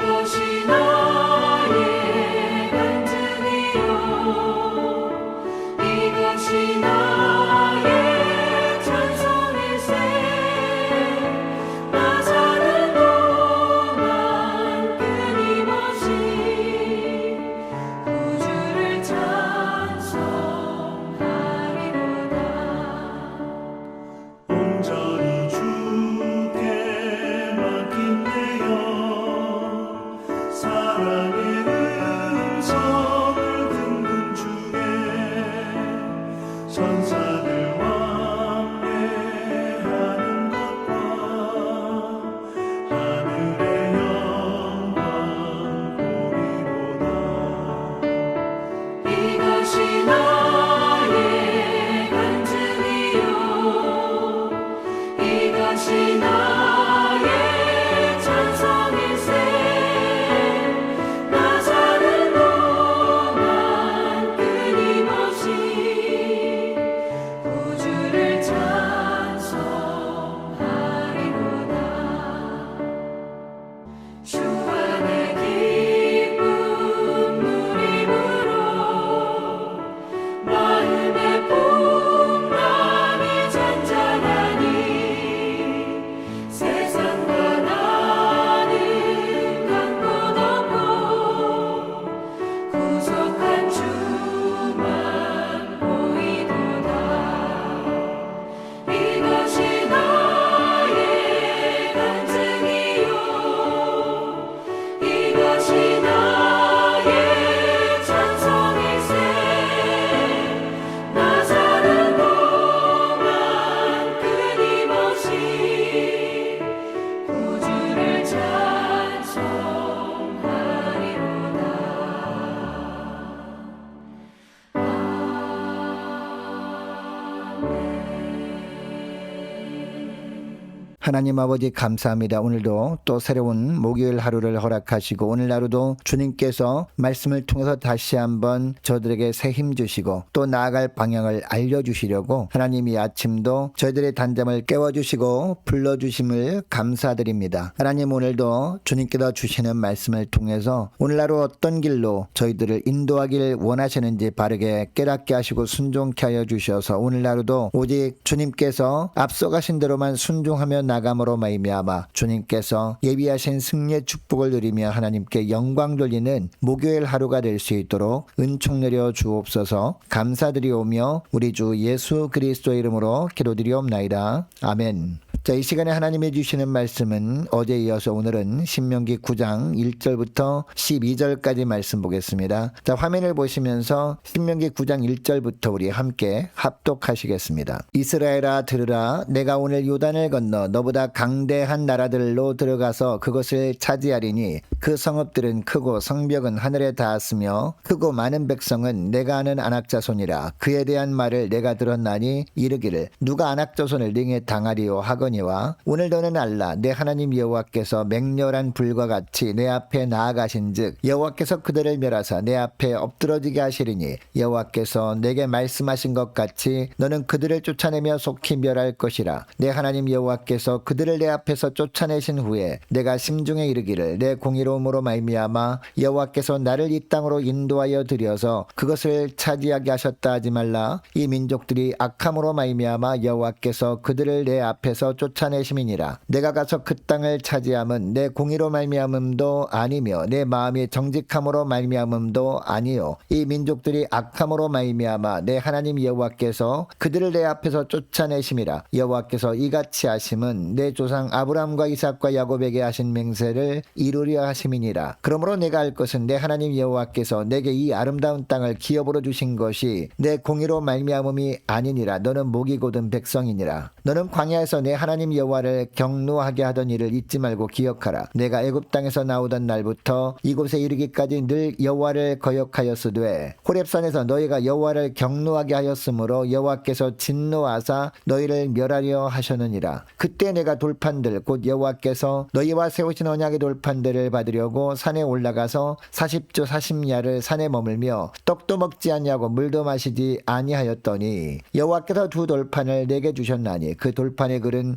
이것 하나님 아버지 감사합니다. 오늘도 또 새로운 목요일 하루를 허락하시고 오늘 하루도 주님께서 말씀을 통해서 다시 한번 저들에게 새 힘 주시고 또 나아갈 방향을 알려주시려고 하나님이 아침도 저희들의 단잠을 깨워주시고 불러주심을 감사드립니다. 하나님 오늘도 주님께서 주시는 말씀을 통해서 오늘 하루 어떤 길로 저희들을 인도하길 원하시는지 바르게 깨닫게 하시고 순종케 하여 주셔서 오늘 하루도 오직 주님께서 앞서가신 대로만 순종하며 나 감으로 말미암아 주님께서 예비하신 승리의 축복을 누리며 하나님께 영광 돌리는 목요일 하루가 될 수 있도록 은총 내려 주옵소서 감사드리오며 우리 주 예수 그리스도의 이름으로 기도드리옵나이다 아멘. 자, 이 시간에 하나님이 주시는 말씀은 어제 이어서 오늘은 신명기 9장 1절부터 12절까지 말씀 보겠습니다. 자, 화면을 보시면서 신명기 9장 1절부터 우리 함께 합독하시겠습니다. 이스라엘아 들으라 내가 오늘 요단을 건너 너보다 강대한 나라들로 들어가서 그것을 차지하리니 그 성읍들은 크고 성벽은 하늘에 닿았으며 크고 많은 백성은 내가 아는 안악자손이라 그에 대한 말을 내가 들었나니 이르기를 누가 안악자손을 능에 당하리요 하거니 하거니와 오늘 너는 알라 내 하나님 여호와께서 맹렬한 불과 같이 내 앞에 나아가신즉 여호와께서 그들을 멸하사 내 앞에 엎드러지게 하시리니 여호와께서 내게 말씀하신 것 같이 너는 그들을 쫓아내며 속히 멸할 것이라 내 하나님 여호와께서 그들을 내 앞에서 쫓아내신 후에 내가 심중에 이르기를 내 공의로움으로 말미암아 여호와께서 나를 이 땅으로 인도하여 들여서 그것을 차지하게 하셨다 하지 말라. 이 민족들이 악함으로 말미암아 여호와께서 그들을 내 앞에서 쫓아내심이니라. 내가 가서 그 땅을 차지함은 내 공의로 말미암음도 아니며 내 마음이 정직함으로 말미암음도 아니요. 이 민족들이 악함으로 말미암아 내 하나님 여호와께서 그들을 내 앞에서 쫓아내심이라. 여호와께서 이같이 하심은 내 조상 아브라함과 이삭과 야곱에게 하신 맹세를 이루려 하심이니라. 그러므로 내가 알 것은 내 하나님 여호와께서 내게 이 아름다운 땅을 기업으로 주신 것이 내 공의로 말미암음이 아니니라. 너는 목이 곧은 백성이니라. 너는 광야에서 내 하나님 여호와를 경노하게 하던 일을 잊지 말고 기억하라. 내가 애굽 땅에서 나오던 날부터 이곳에 이르기까지 늘 여호와를 거역하였으되 호렙산에서 너희가 여호와를 경노하게 하였으므로 여호와께서 진노하사 너희를 멸하려 하셨느니라. 그때 내가 돌판들 곧 여호와께서 너희와 세우신 언약의 돌판들을 받으려고 산에 올라가서 40조 40야를 산에 머물며 떡도 먹지 아니하고 물도 마시지 아니하였더니 여호와께서 두 돌판을 내게 주셨나니 그 돌판의 글은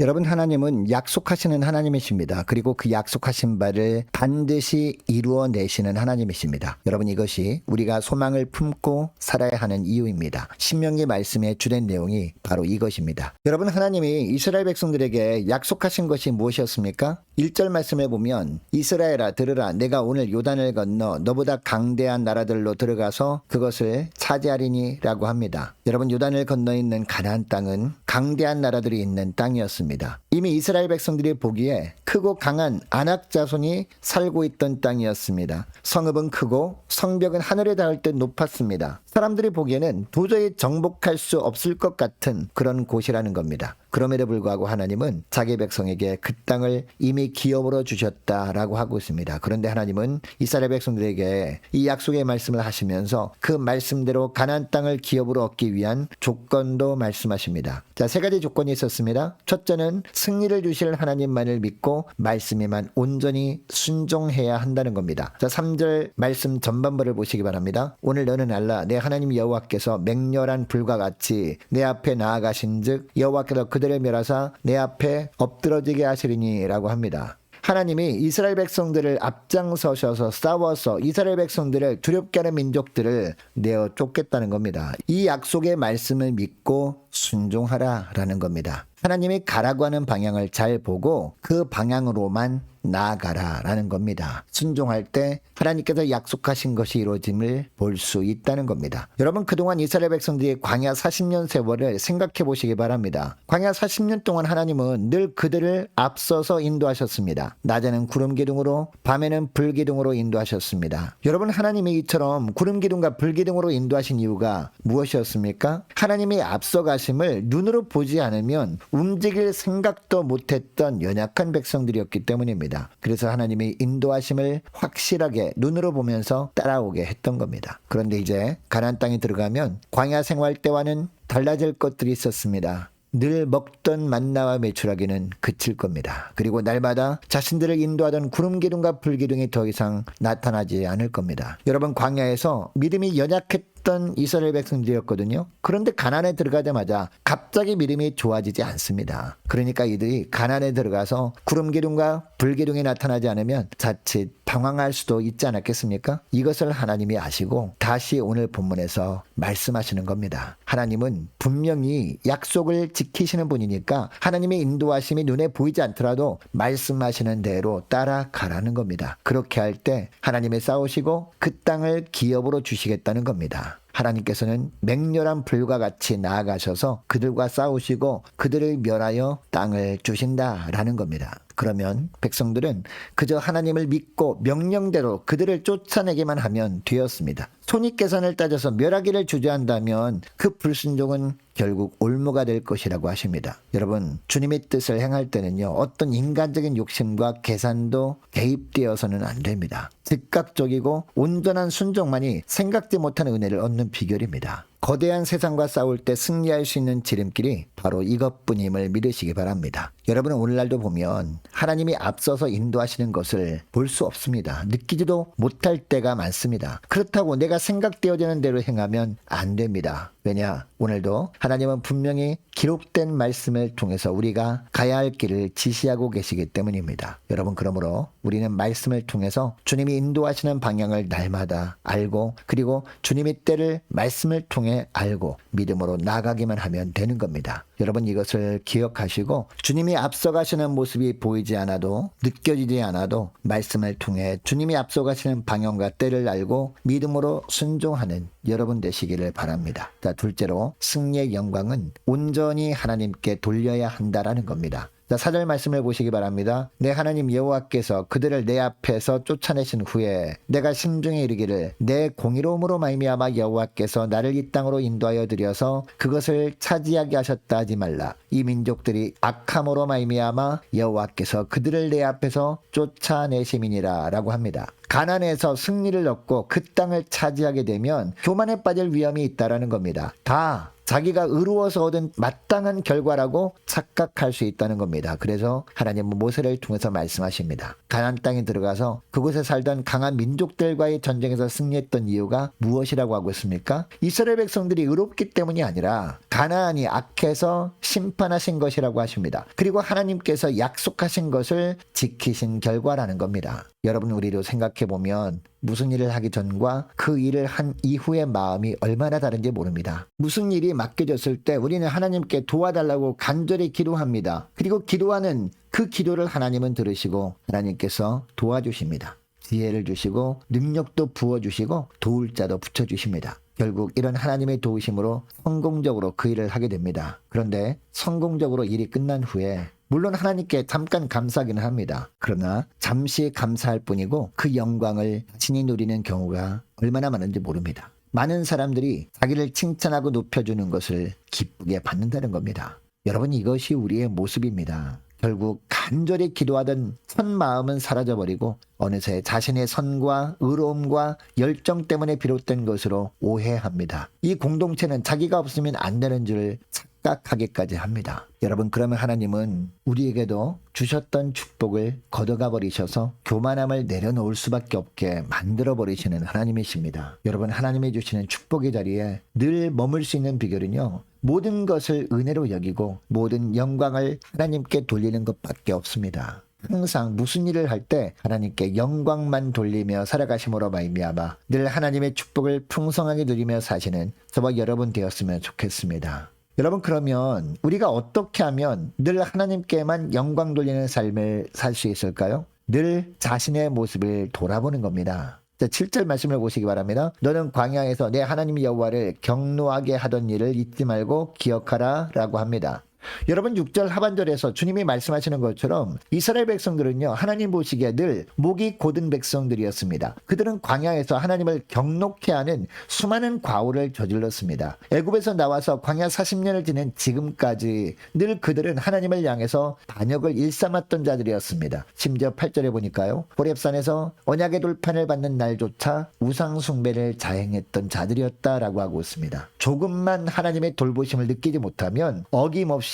여러분 하나님은 약속하시는 하나님이십니다. 그리고 그 약속하신 바를 반드시 이루어내시는 하나님이십니다. 여러분 이것이 우리가 소망을 품고 살아야 하는 이유입니다. 신명기 말씀의 주된 내용이 바로 이것입니다. 여러분 하나님이 이스라엘 백성들에게 약속하신 것이 무엇이었습니까? 1절 말씀에 보면 이스라엘아 들으라 내가 오늘 요단을 건너 너보다 강대한 나라들로 들어가서 그것을 차지하리니라고 합니다. 여러분 요단을 건너 있는 가나안 땅은 강대한 나라들이 있는 땅이었습니다. 이미 이스라엘 백성들이 보기에 크고 강한 아낙 자손이 살고 있던 땅이었습니다. 성읍은 크고 성벽은 하늘에 닿을 듯 높았습니다. 사람들이 보기에는 도저히 정복할 수 없을 것 같은 그런 곳이라는 겁니다. 그럼에도 불구하고 하나님은 자기 백성에게 그 땅을 이미 기업으로 주셨다라고 하고 있습니다. 그런데 하나님은 이스라엘 백성들에게 이 약속의 말씀을 하시면서 그 말씀대로 가나안 땅을 기업으로 얻기 위한 조건도 말씀하십니다. 자, 세 가지 조건이 있었습니다. 첫째는 승리를 주실 하나님만을 믿고 말씀에만 온전히 순종해야 한다는 겁니다. 자, 3절 말씀 전반부를 보시기 바랍니다. 오늘 너는 알라 내 하나님 여호와께서 맹렬한 불과 같이 내 앞에 나아가신즉 여호와께서 그들을 멸하사 내 앞에 엎드러지게 하시리니라고 합니다. 하나님이 이스라엘 백성들을 앞장서셔서 싸워서 이스라엘 백성들을 두렵게 하는 민족들을 내어 쫓겠다는 겁니다. 이 약속의 말씀을 믿고 순종하라 라는 겁니다. 하나님이 가라고 하는 방향을 잘 보고 그 방향으로만 나아가라 라는 겁니다. 순종할 때 하나님께서 약속하신 것이 이루어짐을 볼 수 있다는 겁니다. 여러분 그동안 이스라엘 백성들이 광야 40년 세월을 생각해 보시기 바랍니다. 광야 40년 동안 하나님은 늘 그들을 앞서서 인도하셨습니다. 낮에는 구름 기둥으로 밤에는 불 기둥으로 인도하셨습니다. 여러분 하나님이 이처럼 구름 기둥과 불 기둥으로 인도하신 이유가 무엇이었습니까? 하나님이 앞서가 심을 눈으로 보지 않으면 움직일 생각도 못했던 연약한 백성들이었기 때문입니다. 그래서 하나님이 인도하심을 확실하게 눈으로 보면서 따라오게 했던 겁니다. 그런데 이제 가나안 땅에 들어가면 광야 생활 때와는 달라질 것들이 있었습니다. 늘 먹던 만나와 매출하기는 그칠 겁니다. 그리고 날마다 자신들을 인도하던 구름 기둥과 불 기둥이 더 이상 나타나지 않을 겁니다. 여러분 광야에서 믿음이 연약했 던 이스라엘 백성들이었거든요. 그런데 가난에 들어가자마자 갑자기 믿음이 좋아지지 않습니다. 그러니까 이들이 가난에 들어가서 구름 기둥과 불 기둥이 나타나지 않으면 자칫 방황할 수도 있지 않았겠습니까? 이것을 하나님이 아시고 다시 오늘 본문에서 말씀하시는 겁니다. 하나님은 분명히 약속을 지키시는 분이니까 하나님의 인도하심이 눈에 보이지 않더라도 말씀하시는 대로 따라가라는 겁니다. 그렇게 할 때 하나님이 싸우시고 그 땅을 기업으로 주시겠다는 겁니다. 하나님께서는 맹렬한 불과 같이 나아가셔서 그들과 싸우시고 그들을 멸하여 땅을 주신다라는 겁니다. 그러면 백성들은 그저 하나님을 믿고 명령대로 그들을 쫓아내기만 하면 되었습니다. 손익계산을 따져서 멸하기를 주저한다면 그 불순종은 결국 올무가 될 것이라고 하십니다. 여러분, 주님의 뜻을 행할 때는요, 어떤 인간적인 욕심과 계산도 개입되어서는 안 됩니다. 즉각적이고 온전한 순종만이 생각지 못한 은혜를 얻는 비결입니다. 거대한 세상과 싸울 때 승리할 수 있는 지름길이 바로 이것뿐임을 믿으시기 바랍니다. 여러분은 오늘날도 보면 하나님이 앞서서 인도하시는 것을 볼 수 없습니다. 느끼지도 못할 때가 많습니다. 그렇다고 내가 생각되어지는 대로 행하면 안 됩니다. 왜냐? 오늘도 하나님은 분명히 기록된 말씀을 통해서 우리가 가야 할 길을 지시하고 계시기 때문입니다. 여러분, 그러므로 우리는 말씀을 통해서 주님이 인도하시는 방향을 날마다 알고 그리고 주님의 때를 말씀을 통해 알고 믿음으로 나가기만 하면 되는 겁니다. 여러분 이것을 기억하시고 주님이 앞서가시는 모습이 보이지 않아도 느껴지지 않아도 말씀을 통해 주님이 앞서가시는 방향과 때를 알고 믿음으로 순종하는 여러분 되시기를 바랍니다. 자, 둘째로 승리의 영광은 온전히 하나님께 돌려야 한다라는 겁니다. 자, 사절 말씀을 보시기 바랍니다. 내 하나님 여호와께서 그들을 내 앞에서 쫓아내신 후에 내가 심중에 이르기를 내 공의로움으로 말미암아 여호와께서 나를 이 땅으로 인도하여 들여서 그것을 차지하게 하셨다 하지 말라. 이 민족들이 악함으로 말미암아 여호와께서 그들을 내 앞에서 쫓아내심이니라라고 합니다. 가난에서 승리를 얻고 그 땅을 차지하게 되면 교만에 빠질 위험이 있다라는 겁니다. 다 자기가 의로워서 얻은 마땅한 결과라고 착각할 수 있다는 겁니다. 그래서 하나님은 모세를 통해서 말씀하십니다. 가난 땅에 들어가서 그곳에 살던 강한 민족들과의 전쟁에서 승리했던 이유가 무엇이라고 하고 있습니까? 이스라엘 백성들이 의롭기 때문이 아니라 가나안이 악해서 심판 하신 것이라고 하십니다. 그리고 하나님께서 약속하신 것을 지키신 결과라는 겁니다. 여러분 우리도 생각해 보면 무슨 일을 하기 전과 그 일을 한 이후의 마음이 얼마나 다른지 모릅니다. 무슨 일이 맡겨졌을 때 우리는 하나님께 도와달라고 간절히 기도합니다. 그리고 기도하는 그 기도를 하나님은 들으시고 하나님께서 도와주십니다. 지혜를 주시고 능력도 부어주시고 도울 자도 붙여주십니다. 결국 이런 하나님의 도우심으로 성공적으로 그 일을 하게 됩니다. 그런데 성공적으로 일이 끝난 후에 물론 하나님께 잠깐 감사하기는 합니다. 그러나 잠시 감사할 뿐이고 그 영광을 자신이 누리는 경우가 얼마나 많은지 모릅니다. 많은 사람들이 자기를 칭찬하고 높여주는 것을 기쁘게 받는다는 겁니다. 여러분 이것이 우리의 모습입니다. 결국 간절히 기도하던 선 마음은 사라져버리고 어느새 자신의 선과 의로움과 열정 때문에 비롯된 것으로 오해합니다. 이 공동체는 자기가 없으면 안 되는 줄 착각하기까지 합니다. 여러분 그러면 하나님은 우리에게도 주셨던 축복을 걷어가 버리셔서 교만함을 내려놓을 수밖에 없게 만들어 버리시는 하나님이십니다. 여러분 하나님이 주시는 축복의 자리에 늘 머물 수 있는 비결은요. 모든 것을 은혜로 여기고 모든 영광을 하나님께 돌리는 것밖에 없습니다. 항상 무슨 일을 할 때 하나님께 영광만 돌리며 살아가심으로 말미암아 늘 하나님의 축복을 풍성하게 누리며 사시는 저와 여러분 되었으면 좋겠습니다. 여러분 그러면 우리가 어떻게 하면 늘 하나님께만 영광 돌리는 삶을 살 수 있을까요? 늘 자신의 모습을 돌아보는 겁니다. 자, 7절 말씀을 보시기 바랍니다. 너는 광야에서 내 하나님 여호와를 경노하게 하던 일을 잊지 말고 기억하라 라고 합니다. 여러분 6절 하반절에서 주님이 말씀하시는 것처럼 이스라엘 백성들은요 하나님 보시기에 늘 목이 고든 백성들이었습니다. 그들은 광야에서 하나님을 경록해 하는 수많은 과오를 저질렀습니다. 애굽에서 나와서 광야 40년을 지낸 지금까지 늘 그들은 하나님을 향해서 반역을 일삼았던 자들이었습니다. 심지어 8절에 보니까요 호렙산에서 언약의 돌판을 받는 날조차 우상 숭배를 자행했던 자들이었다라고 하고 있습니다. 조금만 하나님의 돌보심을 느끼지 못하면 어김없이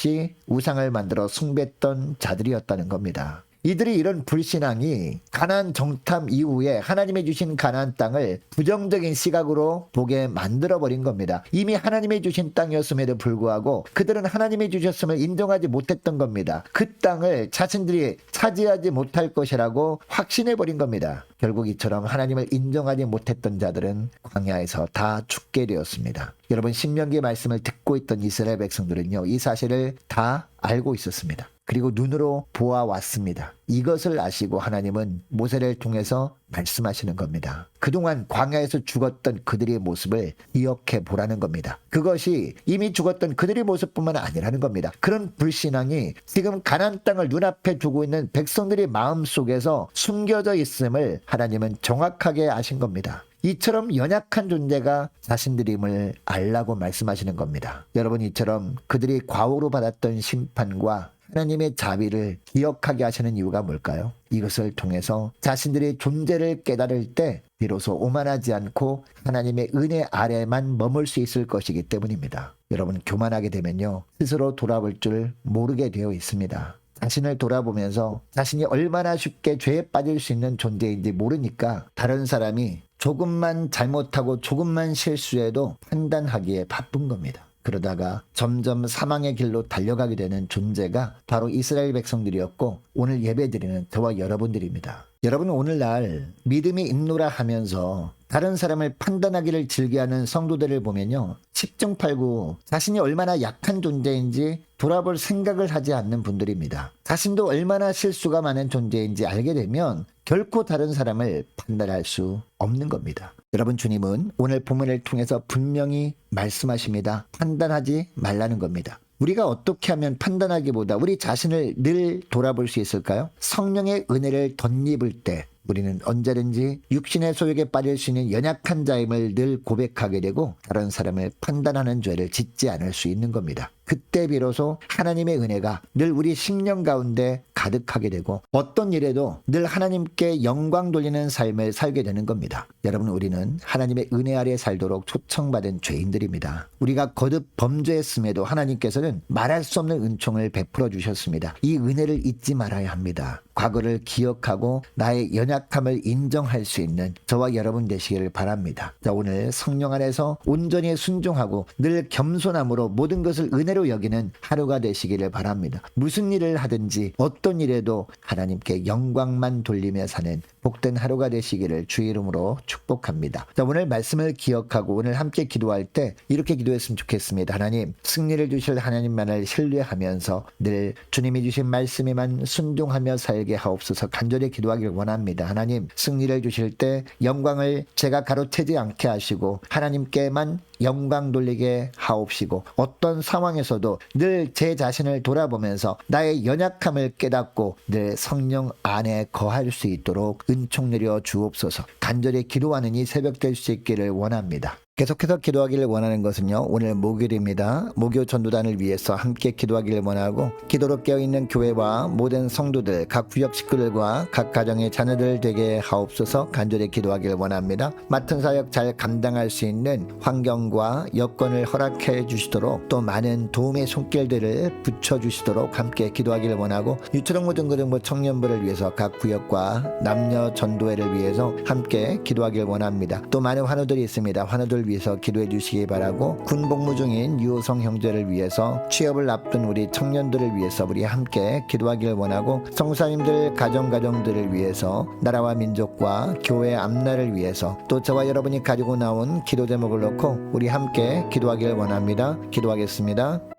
우상을 만들어 숭배했던 자들이었다는 겁니다. 이들이 이런 불신앙이 가나안 정탐 이후에 하나님이 주신 가나안 땅을 부정적인 시각으로 보게 만들어 버린 겁니다. 이미 하나님이 주신 땅이었음에도 불구하고 그들은 하나님이 주셨음을 인정하지 못했던 겁니다. 그 땅을 자신들이 차지하지 못할 것이라고 확신해 버린 겁니다. 결국 이처럼 하나님을 인정하지 못했던 자들은 광야에서 다 죽게 되었습니다. 여러분 신명기의 말씀을 듣고 있던 이스라엘 백성들은요. 이 사실을 다 알고 있었습니다. 그리고 눈으로 보아왔습니다. 이것을 아시고 하나님은 모세를 통해서 말씀하시는 겁니다. 그동안 광야에서 죽었던 그들의 모습을 기억해 보라는 겁니다. 그것이 이미 죽었던 그들의 모습뿐만 아니라는 겁니다. 그런 불신앙이 지금 가나안 땅을 눈앞에 두고 있는 백성들의 마음 속에서 숨겨져 있음을 하나님은 정확하게 아신 겁니다. 이처럼 연약한 존재가 자신들임을 알라고 말씀하시는 겁니다. 여러분 이처럼 그들이 과오로 받았던 심판과 하나님의 자비를 기억하게 하시는 이유가 뭘까요? 이것을 통해서 자신들의 존재를 깨달을 때 비로소 오만하지 않고 하나님의 은혜 아래만 머물 수 있을 것이기 때문입니다. 여러분 교만하게 되면요 스스로 돌아볼 줄 모르게 되어 있습니다. 자신을 돌아보면서 자신이 얼마나 쉽게 죄에 빠질 수 있는 존재인지 모르니까 다른 사람이 조금만 잘못하고 조금만 실수해도 판단하기에 바쁜 겁니다. 그러다가 점점 사망의 길로 달려가게 되는 존재가 바로 이스라엘 백성들이었고 오늘 예배드리는 저와 여러분들입니다. 여러분 오늘날 믿음이 있노라 하면서 다른 사람을 판단하기를 즐겨하는 성도들을 보면요. 10중 8구 자신이 얼마나 약한 존재인지 돌아볼 생각을 하지 않는 분들입니다. 자신도 얼마나 실수가 많은 존재인지 알게 되면 결코 다른 사람을 판단할 수 없는 겁니다. 여러분 주님은 오늘 본문을 통해서 분명히 말씀하십니다. 판단하지 말라는 겁니다. 우리가 어떻게 하면 판단하기보다 우리 자신을 늘 돌아볼 수 있을까요? 성령의 은혜를 덧입을 때 우리는 언제든지 육신의 소욕에 빠질 수 있는 연약한 자임을 늘 고백하게 되고 다른 사람을 판단하는 죄를 짓지 않을 수 있는 겁니다. 그때 비로소 하나님의 은혜가 늘 우리 심령 가운데 가득하게 되고 어떤 일에도 늘 하나님께 영광 돌리는 삶을 살게 되는 겁니다. 여러분 우리는 하나님의 은혜 아래 살도록 초청받은 죄인들입니다. 우리가 거듭 범죄했음에도 하나님께서는 말할 수 없는 은총을 베풀어 주셨습니다. 이 은혜를 잊지 말아야 합니다. 과거를 기억하고 나의 연약함을 인정할 수 있는 저와 여러분 되시기를 바랍니다. 자, 오늘 성령 안에서 온전히 순종하고 늘 겸손함으로 모든 것을 은혜 로 여기는 하루가 되시기를 바랍니다. 무슨 일을 하든지 어떤 일에도 하나님께 영광만 돌리며 사는 복된 하루가 되시기를 주의 이름으로 축복합니다. 자, 오늘 말씀을 기억하고 오늘 함께 기도할 때 이렇게 기도했으면 좋겠습니다. 하나님, 승리를 주실 하나님만을 신뢰하면서 늘 주님이 주신 말씀에만 순종하며 살게 하옵소서 간절히 기도하길 원합니다. 하나님, 승리를 주실 때 영광을 제가 가로채지 않게 하시고 하나님께만 영광 돌리게 하옵시고 어떤 상황에서도 늘 제 자신을 돌아보면서 나의 연약함을 깨닫고 늘 성령 안에 거할 수 있도록 은총 내려 주옵소서 간절히 기도하는 이 새벽 될 수 있기를 원합니다. 계속해서 기도하기를 원하는 것은요 오늘 목요일입니다. 목요 전도단을 위해서 함께 기도하기를 원하고 기도로 깨어있는 교회와 모든 성도들 각 구역 식구들과 각 가정의 자녀들 되게 하옵소서 간절히 기도하기를 원합니다. 맡은 사역 잘 감당할 수 있는 환경과 여건을 허락해 주시도록 또 많은 도움의 손길들을 붙여 주시도록 함께 기도하기를 원하고 유초롱 모든 고등부 청년부를 위해서 각 구역과 남녀 전도회를 위해서 함께 기도하기를 원합니다. 또 많은 환우들이 있습니다. 환우들 위해서 기도해 주시기 바라고 군 복무 중인 유호성 형제를 위해서 취업을 앞둔 우리 청년들을 위해서 우리 함께 기도하기를 원하고 성사님들 가정 가정들을 위해서 나라와 민족과 교회 앞날을 위해서 또 저와 여러분이 가지고 나온 기도 제목을 놓고 우리 함께 기도하기를 원합니다. 기도하겠습니다.